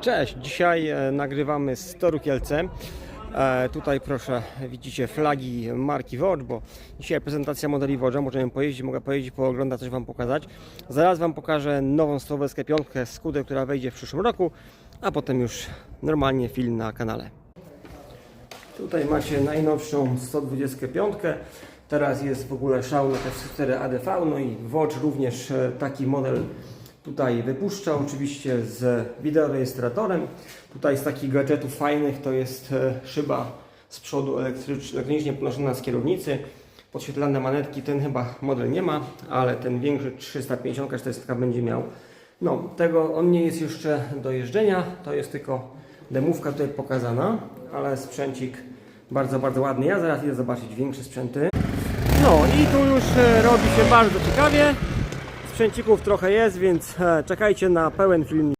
Cześć, dzisiaj e, nagrywamy z Toru Kielce. E, tutaj proszę, widzicie flagi marki Watch, bo dzisiaj prezentacja modeli Watcha, możemy pojeździć, mogę pojeździć, pooglądać, coś Wam pokazać. Zaraz Wam pokażę nową Słowacką piątkę Skudę, która wejdzie w przyszłym roku, a potem już normalnie film na kanale. Tutaj macie najnowszą 125. Teraz jest w ogóle szał na te 4 ADV, no i Watch również e, taki model tutaj wypuszcza, oczywiście z wideorejestratorem. Tutaj z takich gadżetów fajnych to jest e, szyba z przodu elektronicznie podnoszona z kierownicy. Podświetlane manetki, ten chyba model nie ma, ale ten większy 350 40 będzie miał. No, tego on nie jest jeszcze do jeżdżenia, to jest tylko demówka tutaj pokazana, ale sprzęcik bardzo, bardzo ładny. Ja zaraz idę zobaczyć większe sprzęty. No i tu już e, robi się bardzo ciekawie. Sprzęcików trochę jest, więc e, czekajcie na pełen film.